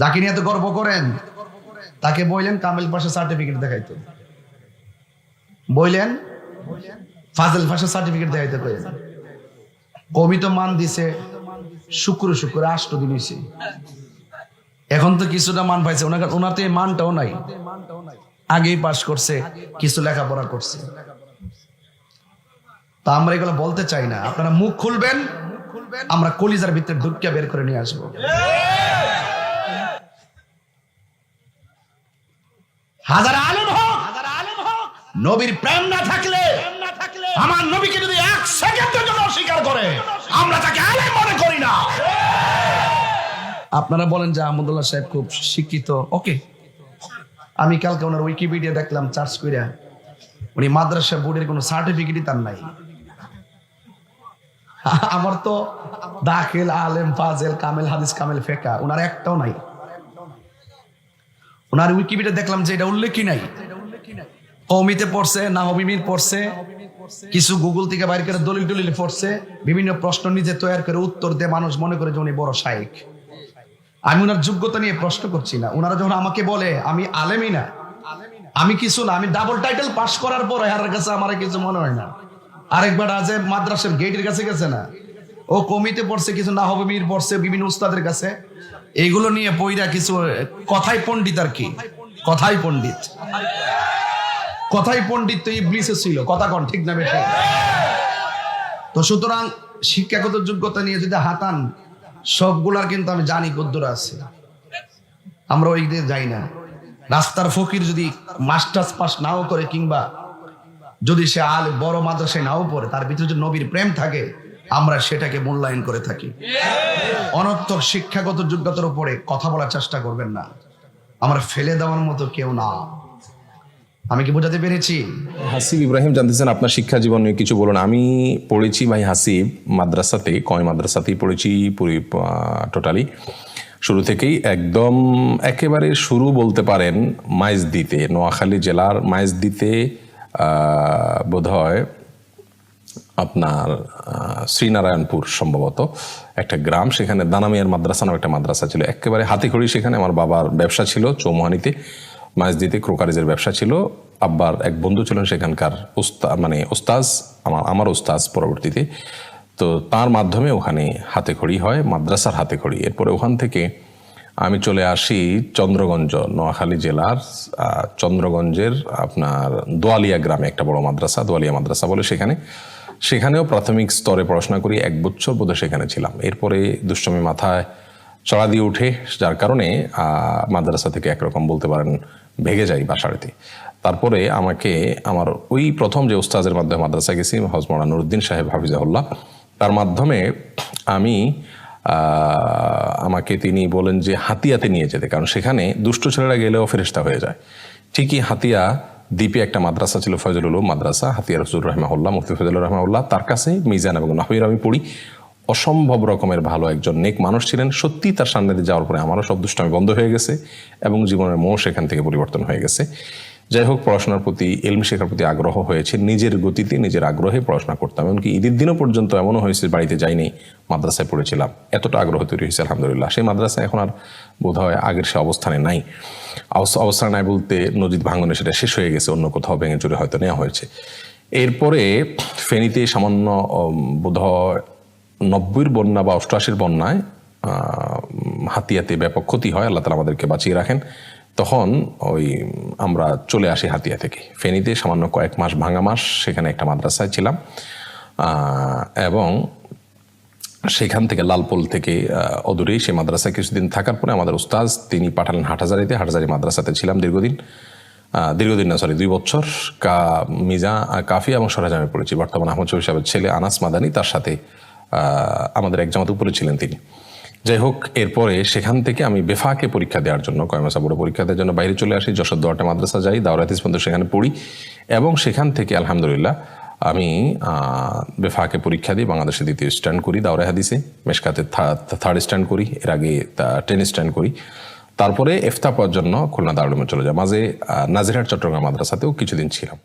যাকে নিয়ে এত গর্ব করেন, তাকে বললেন কামেল পাশে সার্টিফিকেট দেখাইতো। বললেন ফাজল পাশে সার্টিফিকেট দেখাইতে কইলেন। কবি তো মান দিছে, শুক্র শুক্র আষ্ট দিন হয়েছে এখন তো কিছুটা মান পাইছে, ওনার ওনার তো এই মানটাও নাই। আগেই পাশ করছে, কিছু লেখাপড়া করছে। তা আমরা এগুলো বলতে চাই না। আপনারা মুখ খুলবেন, আমরা কলিজার ভিতরে ঢুকিয়া বের করে নিয়ে আসব। হাজার আলেম হোক নবীর প্রেম না থাকলে আমার নবীকে যদি এক সেকেন্ডের জন্য অস্বীকার করে, আমরা তাকে আলেম মনে করি না। আপনারা বলেন যে আহমদুল্লাহ সাহেব খুব শিক্ষিত। ওকে। আমি কালকে ওনার উইকিপিডিয়া দেখলাম চার্জ কইরা। উনি মাদ্রাসা বোর্ডের কোনো সার্টিফিকেটই তার নাই। আমার তো দাখিল, আলেম, ফাজেল, কামেল, হাদিস, কামেল, ফেকা, ওনার একটাও নাই। ওনার উইকিপিডিয়া দেখলাম যে এটা উল্লেখই নাই। কৌমিতে পড়ছে, না হবিমির পড়ছে, কিছু গুগল থেকে বাইর করে দলিল টলিল পড়ছে, বিভিন্ন প্রশ্ন নিজে তৈরি করে উত্তর দিয়ে মানুষ মনে করে যে উনি বড় শায়েক। আমি ওনার যোগ্যতা নিয়ে প্রশ্ন করছি না। ওনারা যখন আমাকে বলে, আমি আলেমই না, আমি কিছু না, আমি ডাবল টাইটেল পাশ করার পর হারের কাছে আমার কিছু মনে হয় না। আরেকবার আজে মাদ্রাসার গেটের কাছে গেছে না। ও কমিতে পড়ছে, কিছু না হবে মির পড়ছে, বিভিন্ন উস্তাদের কাছে। এইগুলো নিয়ে পইরা কিছু, কথাই পণ্ডিত আর কি? কথাই পণ্ডিত। কথাই পণ্ডিত তো ইবলিসে ছিল, কথা কন, ঠিক না বেশি তো সুতরাং শিক্ষাগত যোগ্যতা নিয়ে যদি হাতান সবগুলার কিন্তু আমি জানি কদ্দুর আছে। আমরা ওই দিকে যাই না। রাস্তার ফকির যদি মাস্টার্স পাস নাও করে কিংবা যদি সে আল বড় মাদ্রাসায় নাও পড়ে, তার ভিতরে যদি নবীর প্রেম থাকে আমরা সেটাকে মূল্যায়ন করে থাকি। অনর্থক শিক্ষাগত যোগ্যতার উপরে কথা বলার চেষ্টা করবেন না। আমরা ফেলে দেওয়ার মতো কেউ না। আমি কি বোঝাতে পেরেছি? হাসিব ইব্রাহিম জানতেছেন, আপনার শিক্ষা জীবন নিয়ে কিছু বলুন। আমি পড়েছি ভাই হাসিব মাদ্রাসাতে, কয় মাদ্রাসাতেই পড়েছি পুরি টোটালি শুরু থেকেই একদম একেবারে শুরু বলতে পারেন, মাইজদিতে, নোয়াখালী জেলার মাইজদিতে বোধ হয় আপনার শ্রীনারায়ণপুর সম্ভবত একটা গ্রাম, সেখানে দানামিয়ার মাদ্রাসা নামে একটা মাদ্রাসা ছিল। একেবারে হাতিখড়ি সেখানে আমার বাবার ব্যবসা ছিল, চৌমোহানিতে মাঝদিতে ক্রোকারিজের ব্যবসা ছিল। আব্বার এক বন্ধু ছিলেন সেখানকার উস্তা মানে ওস্তাজ আমার আমার ওস্তাজ পরবর্তীতে। তো তার মাধ্যমে ওখানে হাতেখড়ি হয়, মাদ্রাসার হাতেখড়ি। এরপরে ওখান থেকে আমি চলে আসি চন্দ্রগঞ্জ, নোয়াখালী জেলার চন্দ্রগঞ্জের আপনার দোয়ালিয়া গ্রামে একটা বড় মাদ্রাসা, দোয়ালিয়া মাদ্রাসা বলে সেখানে। সেখানেও প্রাথমিক স্তরে পড়াশোনা করি, এক বছর বোধহয় সেখানে ছিলাম। এরপরে দুষ্টমি মাথায় চড়া দিয়ে উঠে, যার কারণে মাদ্রাসা থেকে একরকম বলতে পারেন ভেগে যাই বাসাড়িতে। তারপরে আমাকে, আমার ওই প্রথম যে উস্তাজের মাধ্যমে মাদ্রাসা গেছি হজমরা নুরুদ্দিন সাহেব হাফিজাহুল্লাহ, তার মাধ্যমে আমি আমাকে তিনি বলেন যে হাতিয়াতে নিয়ে যেতে, কারণ সেখানে দুষ্ট ছেলেরা গেলেও ফেরিস্তা হয়ে যায়। ঠিকই হাতিয়া দ্বীপে একটা মাদ্রাসা ছিল ফজল উলুম মাদ্রাসা হাতিয়ার রসুল রহমাউল্লাহ মুফতি ফজল রহমাউল্লাহ তার কাছে মিজান এবং নাহির আমি পড়ি। অসম্ভব রকমের ভালো একজন নেক মানুষ ছিলেন। সত্যি তার সামনে যাওয়ার পরে আমারও সব দুষ্টামি বন্ধ হয়ে গেছে এবং জীবনের মোহ সেখান থেকে পরিবর্তন হয়ে গেছে। যাই হোক পড়াশোনার প্রতি, এলমি শেখার প্রতি আগ্রহ হয়েছে। নিজের গতিতে, নিজের আগ্রহে পড়াশোনা করতাম। এমনকি ঈদের দিনও পর্যন্ত এমনও হয়েছে, বাড়িতে যাইনি, মাদ্রাসায় পড়েছিলাম। এতটা আগ্রহ তৈরি হয়েছে, আলহামদুলিল্লাহ। সেই মাদ্রাসা এখন আর বোধ হয় আগের সে অবস্থানে নাই। অবস্থা- নাই বলতে নদীর ভাঙনে সেটা শেষ হয়ে গেছে, অন্য কোথাও ভেঙে চুরে হয়তো নেওয়া হয়েছে। এরপরে ফেনীতে সামান্য বোধ নব্বইয়ের বন্যা বা অষ্টআশির বন্যায় হাতিয়াতে ব্যাপক ক্ষতি হয়। আল্লাহ তালা আমাদেরকে বাঁচিয়ে রাখেন। তখন ওই আমরা চলে আসি হাতিয়া থেকে। ফেনীতে সামান্য কয়েক মাস, ভাঙা মাস সেখানে একটা মাদ্রাসায় ছিলাম। এবং সেখান থেকে লালপোল থেকে অদূরেই সেই মাদ্রাসায় কিছুদিন থাকার পরে আমাদের উস্তাজ তিনি পাঠালেন হাটহাজারিতে। হাটহাজারি মাদ্রাসাতে ছিলাম দীর্ঘদিন। দীর্ঘদিন না সরি দুই বছর। কা, মিজা, কাফি এবং সরাজামে পড়েছি। বর্তমান আহমদ শরীফ সাহেবের ছেলে আনাস মাদানি, তার সাথে আমাদের এক জামাত উপরে ছিলেন তিনি। যাই হোক এরপরে সেখান থেকে আমি বেফাকে পরীক্ষা দেওয়ার জন্য কয়মাসা বড় পরীক্ষা দেওয়ার জন্য বাইরে চলে আসি, যশোর দোয়াটা মাদ্রাসা যাই দাওরাতিস পর্যন্ত সেখানে পড়ি। এবং সেখান থেকে, আলহামদুলিল্লাহ, আমি বেফাকে পরীক্ষা দিই বাংলাদেশে দ্বিতীয় স্ট্যান্ড করি দাওরা হাদিসে। মেশকাতে থার্ড স্ট্যান্ড করি, এর আগে টেন স্ট্যান্ড করি। তারপরে এফতা পাওয়ার জন্য খুলনা দারুলুমে চলে যায় মাঝে নাজিরহাট, চট্টগ্রাম মাদ্রাসাতেও কিছুদিন ছিলাম।